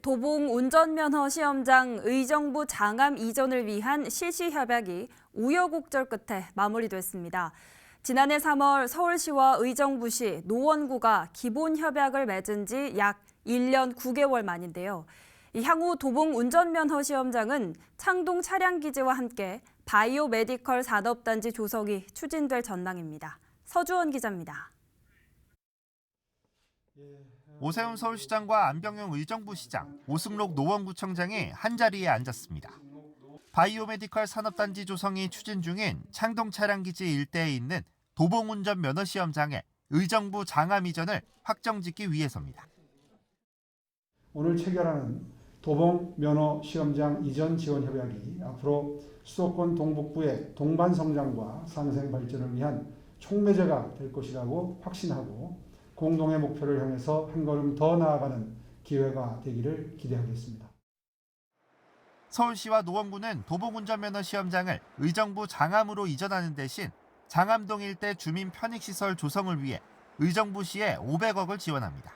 도봉 운전면허 시험장 의정부 장암 이전을 위한 실시 협약이 우여곡절 끝에 마무리됐습니다. 지난해 3월 서울시와 의정부시, 노원구가 기본 협약을 맺은 지 약 1년 9개월 만인데요. 이 향후 도봉 운전면허 시험장은 창동 차량기지와 함께 바이오 메디컬 산업단지 조성이 추진될 전망입니다. 서주원 기자입니다. 오세훈 서울시장과 안병용 의정부 시장, 오승록 노원구청장이 한자리에 앉았습니다. 바이오메디컬 산업단지 조성이 추진 중인 창동 차량기지 일대에 있는 도봉운전 면허시험장에 의정부 장암 이전을 확정짓기 위해서입니다. 오늘 체결하는 도봉 면허 시험장 이전 지원 협약이 앞으로 수도권 동북부의 동반 성장과 상생 발전을 위한 촉매제가 될 것이라고 확신하고 공동의 목표를 향해서 한 걸음 더 나아가는 기회가 되기를 기대하겠습니다. 서울시와 노원구는 도봉운전면허 시험장을 의정부 장암으로 이전하는 대신 장암동 일대 주민 편익시설 조성을 위해 의정부시에 500억을 지원합니다.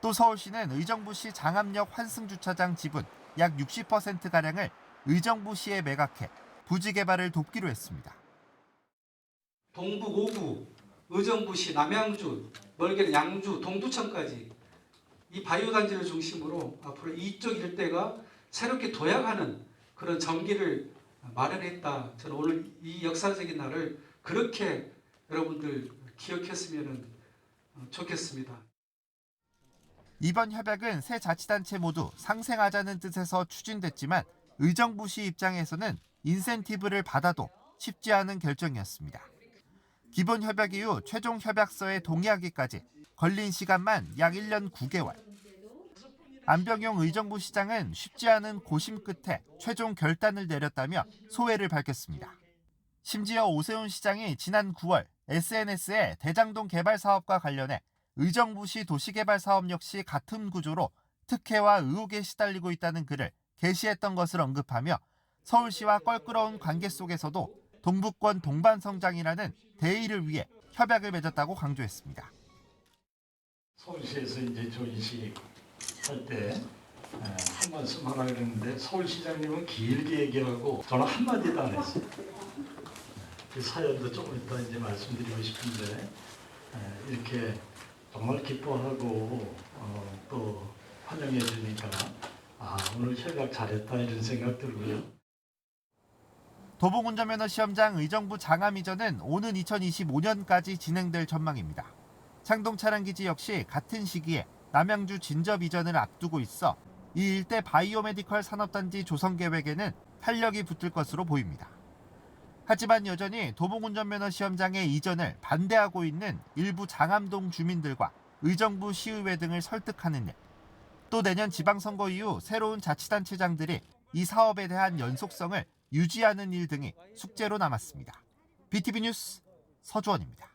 또 서울시는 의정부시 장암역 환승주차장 지분 약 60%가량을 의정부시에 매각해 부지 개발을 돕기로 했습니다. 동북 5구, 의정부시, 남양주, 멀게는 양주, 동두천까지 이 바이오 단지를 중심으로 앞으로 이쪽 일대가 새롭게 도약하는 그런 전기를 마련했다. 저는 오늘 이 역사적인 날을 그렇게 여러분들 기억했으면 좋겠습니다. 이번 협약은 세 자치단체 모두 상생하자는 뜻에서 추진됐지만 의정부시 입장에서는 인센티브를 받아도 쉽지 않은 결정이었습니다. 기본 협약 이후 최종 협약서에 동의하기까지 걸린 시간만 약 1년 9개월. 안병용 의정부 시장은 쉽지 않은 고심 끝에 최종 결단을 내렸다며 소회를 밝혔습니다. 심지어 오세훈 시장이 지난 9월 SNS에 대장동 개발 사업과 관련해 의정부시 도시개발 사업 역시 같은 구조로 특혜와 의혹에 시달리고 있다는 글을 게시했던 것을 언급하며 서울시와 껄끄러운 관계 속에서도 동북권 동반 성장이라는 대의를 위해 협약을 맺었다고 강조했습니다. 서울시에서 이제 조인식 할때 한 말씀 하라 그랬는데 서울시장님은 길게 얘기하고 저는 한마디도 안 했어요. 그 사연도 조금 이따 이제 말씀드리고 싶은데 에, 이렇게 정말 기뻐하고 어, 또 환영해 주니까 아 오늘 협약 잘했다 이런 생각 들고요. 도봉운전면허 시험장 의정부 장암 이전은 오는 2025년까지 진행될 전망입니다. 창동 차량기지 역시 같은 시기에 남양주 진접 이전을 앞두고 있어 이 일대 바이오메디컬 산업단지 조성 계획에는 탄력이 붙을 것으로 보입니다. 하지만 여전히 도봉운전면허 시험장의 이전을 반대하고 있는 일부 장암동 주민들과 의정부 시의회 등을 설득하는 일, 또 내년 지방선거 이후 새로운 자치단체장들이 이 사업에 대한 연속성을 유지하는 일 등이 숙제로 남았습니다. BTV 뉴스 서주원입니다.